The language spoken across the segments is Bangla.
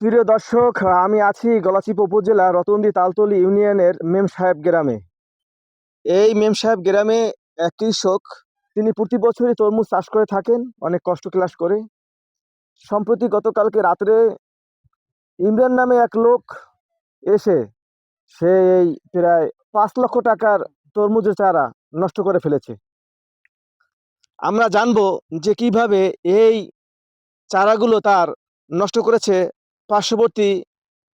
প্রিয় দর্শক, আমি আছি গলাচিপ উপজেলা রতনদি তালতলি ইউনিয়নের মেম সাহেব গ্রামে। এই মেম সাহেব গ্রামে এক কৃষক, তিনি প্রতি বছরই তরমুজ চাষ করে থাকেন, অনেক কষ্ট ক্লাস করে। সম্প্রতি গতকালকে রাত্রে ইমরান নামে এক লোক এসে, সে এই প্রায় পাঁচ লক্ষ টাকার তরমুজের চারা নষ্ট করে ফেলেছে। আমরা জানব যে কীভাবে এই চারাগুলো তার নষ্ট করেছে পার্শ্ববর্তী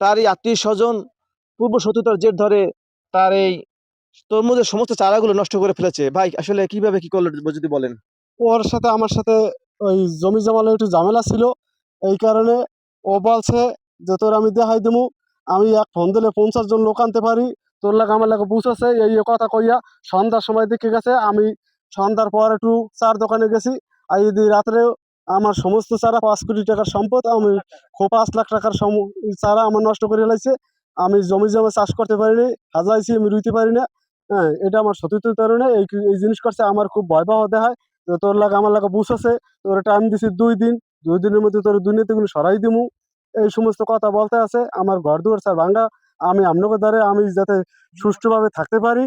তারই আত্মীয় স্বজন পূর্ব শত্রুতার জের ধরে তার এই তরমুজের সমস্ত চারাগুলো নষ্ট করে ফেলেছে। ভাই, আসলে কীভাবে কি করল যদি বলেন। ওর সাথে, আমার সাথে ওই জমি জমালে একটু ঝামেলা ছিল। এই কারণে ও বলছে যে, তোর আমি দেখাই দেবো আমি এক ফোন দিলে পঞ্চাশ জন লোক আনতে পারি। তোর লাগে আমার লাগে বুঝেছে এই এই কথা কইয়া সন্ধ্যার সময় দেখে গেছে। আমি সন্ধ্যার পর একটু চার দোকানে গেছি। আর যদি রাত্রে আমার সমস্ত চারা পাঁচ কোটি টাকার সম্পদ, আমি পাঁচ লাখ টাকার চারা আমার নষ্ট করে ফেলাইছে। আমি জমি জমা চাষ করতে পারিনি, হাজাইছি, আমি রুইতে পারি না। হ্যাঁ এটা আমার সতীর্থের কারণে এই এই জিনিস করছে, আমার খুব ভয় পাওয়া দেখায়। তো তোর লাগে আমার লাগে বুঝ আছে, তোর টাইম দিছি দুই দিন, দুই দিনের মধ্যে তোর দুর্নীতিগুলো সরাই দিমু। এই সমস্ত কথা বলতে আছে, আমার ঘর দুয়ার স্যার ভাঙ্গা। আমি আপনাকে দ্বারে আমি যাতে সুষ্ঠুভাবে থাকতে পারি,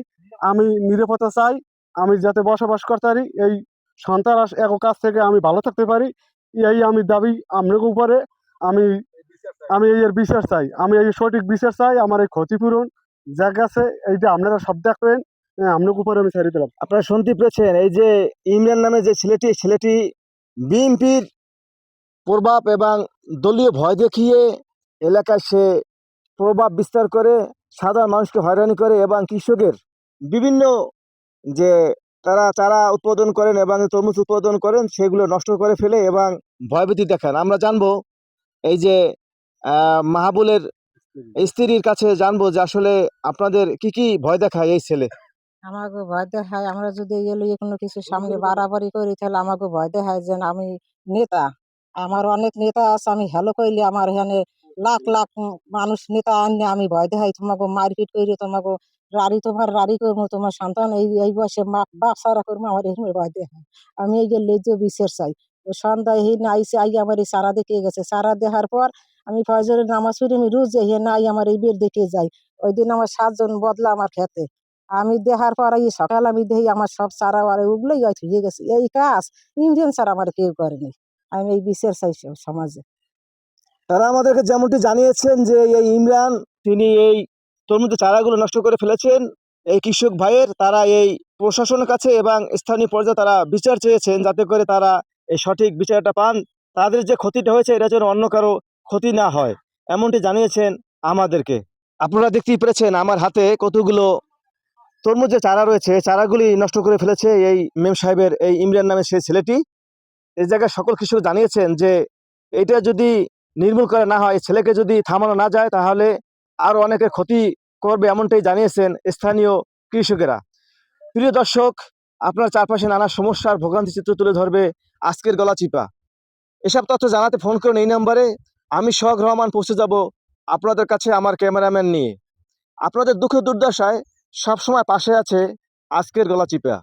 আমি নিরাপত্তা চাই, আমি যাতে বসবাস করতে পারি, এই সন্ত্রাস এক কাছ থেকে আমি ভালো থাকতে পারি। এই আমি দাবি আপনাকে উপরে। আমি আমি এর বিচার চাই। আমি এই সঠিক বিচার চাই। আমার এই ক্ষতিপূরণ যা গেছে এইটা আপনারা সব দেখবেন। আপনাকে উপরে আমি ছেড়ে দিলাম। আপনারা শুনতে পেরেছেন এই যে ইমরান নামে যে ছেলেটি ছেলেটি বিএনপির প্রভাব এবং দলীয় ভয় দেখিয়ে এলাকায় সে প্রভাব বিস্তার করে, সাধারণ মানুষকে হয়রানি করে এবং কৃষকের বিভিন্ন যে তারা চারা উৎপাদন করেন এবং তরমুজ উৎপাদন করেন, সেগুলো নষ্ট করে ফেলে এবং ভয়ভীতি দেখান। আমরা জানব এই যে মাহাবুলের স্ত্রীর কাছে জানব যে আসলে আপনাদের কি কি ভয় দেখায় এই ছেলে? আমাকে ভয় দেখায়, আমরা যদি এলো কোনো কিছু সামনে বাড়াবাড়ি করি, তাহলে আমাকে ভয় দেখায় যে আমি নেতা। আমার অনেক নেতা আছে, আমি হ্যালো কইলে আমার এখানে লাখ লাখ মানুষ নেতা আনলে আমি ভয় দেখাই। তোমাকে মারপিট করি তোমাকে রাড়ি তোমার রাড়ি করব, তোমার সন্তান এই এই বয়সে বাপ সারা করব, আমার এখানে ভয় দেখায়। আমি এই যে লেজ্জ বিচার চাই। সন্ধ্যায় হি নাইছে আই আমার এই সারা দেখে গেছে। সারা দেখার পর আমি ফজরের নামাজ পড়ি, আমি রোজ হে নাই আমার এই বের দেখে যাই। ওই দিন আমার সাতজন বদলা আমার খেতে। আমি দেখার পর এই সকাল আমি দেখি আমার সব চারা আর ওগুলোই হয়ে গেছে। এই কাজ ইন্ডিয়ান ছাড়া আমার কেউ করেনি আমি এই বিচার চাই সমাজে। তারা আমাদেরকে যেমনটি জানিয়েছেন যে এই ইমরান, তিনি এই তরমুজের চারাগুলো নষ্ট করে ফেলেছেন। এই কৃষক ভাইয়ের তারা এই প্রশাসনের কাছে এবং স্থানীয় পর্যায়ে তারা বিচার চেয়েছেন যাতে করে তারা এই সঠিক বিচারটা পান। তাদের যে ক্ষতিটা হয়েছে এটা যেন অন্য কারও ক্ষতি না হয়, এমনটি জানিয়েছেন আমাদেরকে। আপনারা দেখতেই পেরেছেন আমার হাতে কতগুলো তরমুজের চারা রয়েছে। চারাগুলি নষ্ট করে ফেলেছে এই মেম সাহেবের, এই ইমরান নামে সেই ছেলেটি। এই জায়গায় সকল কৃষক জানিয়েছেন যে এটা যদি নির্মূল করা না হয়, ছেলেকে যদি থামানো না যায়, তাহলে আরও অনেকের ক্ষতি করবে এমনটাই জানিয়েছেন স্থানীয় কৃষকেরা। প্রিয় দর্শক, আপনার চারপাশে নানা সমস্যার ভোগান্তি চিত্র তুলে ধরবে আজকের গলা চিপা। এসব তথ্য জানাতে ফোন করুন এই নাম্বারে। আমি শখ রহমান পৌঁছে যাব আপনাদের কাছে আমার ক্যামেরাম্যান নিয়ে। আপনাদের দুঃখ দুর্দশায় সবসময় পাশে আছে আজকের গলা চিপা।